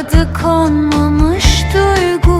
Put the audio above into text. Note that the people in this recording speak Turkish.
adı konmamış duygu.